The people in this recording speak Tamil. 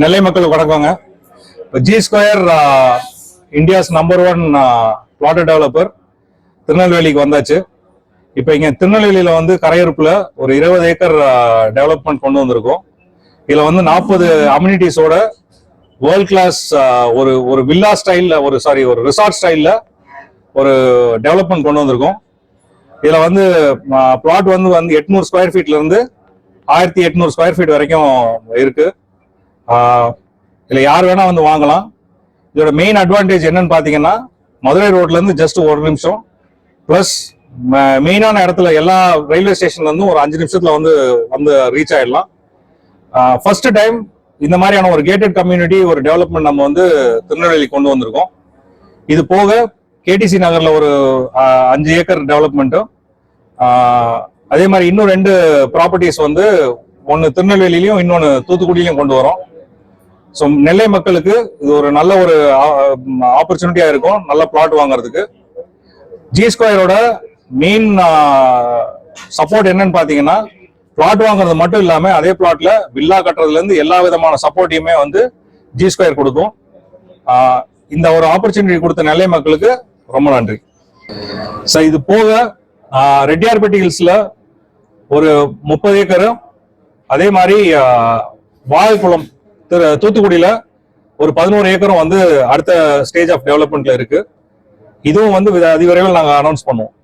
நெல்லை மக்களுக்கு வணக்கங்க. இப்போ G square India's number one plot developer திருநெல்வேலிக்கு வந்தாச்சு. இப்போ இங்கே திருநெல்வேலியில் வந்து கரையிருப்பில் ஒரு இருபது ஏக்கர் டெவலப்மெண்ட் கொண்டு வந்திருக்கோம். இதில் வந்து நாற்பது அம்யூனிட்டிஸோட வேர்ல்ட் கிளாஸ் ஒரு ஒரு வில்லா ஸ்டைலில் ஒரு சாரி ஒரு ரிசார்ட் ஸ்டைலில் ஒரு டெவலப்மெண்ட் கொண்டு வந்திருக்கோம். இதில் வந்து பிளாட் வந்து வந்து எட்நூறு ஸ்கொயர் ஃபீட்லேருந்து ஆயிரத்தி எட்நூறு ஸ்கொயர் ஃபீட் வரைக்கும் இருக்குது இதில் யார் வேணால் வந்து வாங்கலாம். இதோட மெயின் அட்வான்டேஜ் என்னன்னு பார்த்தீங்கன்னா மதுரை ரோட்லேருந்து ஜஸ்ட் ஒரு நிமிஷம். ப்ளஸ் மெயினான இடத்துல எல்லா ரயில்வே ஸ்டேஷன்லேருந்தும் ஒரு அஞ்சு நிமிஷத்தில் வந்து வந்து ரீச் ஆகிடலாம் ஃபர்ஸ்ட் டைம் இந்த மாதிரியான ஒரு கேட்டட் கம்யூனிட்டி ஒரு டெவலப்மெண்ட் நம்ம வந்து திருநெல்வேலி கொண்டு வந்திருக்கோம். இது போக கேடிசி நகரில் ஒரு அஞ்சு ஏக்கர் டெவலப்மெண்ட்டும் அதே மாதிரி இன்னும் ரெண்டு ப்ராப்பர்ட்டிஸ் வந்து ஒன்று திருநெல்வேலியிலையும் இன்னொன்று தூத்துக்குடியிலையும் கொண்டு வரோம். ஸோ நெல்லை மக்களுக்கு இது ஒரு நல்ல ஒரு ஆப்பர்ச்சுனிட்டியா இருக்கும். நல்ல பிளாட் வாங்குறதுக்கு. ஜி ஸ்கொயரோட மெயின் சப்போர்ட் என்னன்னு பாத்தீங்கன்னா பிளாட் வாங்குறது மட்டும் இல்லாம அதே பிளாட்ல வில்லா கட்டுறதுல இருந்து எல்லா விதமான சப்போர்ட்டையுமே வந்து ஜி ஸ்கொயர் கொடுக்கும். இந்த ஒரு ஆப்பர்ச்சுனிட்டி கொடுத்த நெல்லை மக்களுக்கு ரொம்ப நன்றி. ஸோ இது போக ரெட்டியார்பட்டி ஹில்ஸ்ல ஒரு முப்பது ஏக்கரும் அதே மாதிரி வாழைக்குளம் திரு தூத்துக்குடியில ஒரு பதினோரு ஏக்கரும் வந்து அடுத்த ஸ்டேஜ் ஆஃப் டெவலப்மெண்ட்ல இருக்கு. இதுவும் வந்து வித- அதிவிரைவில் நாங்கள் அனௌன்ஸ் பண்ணுவோம்.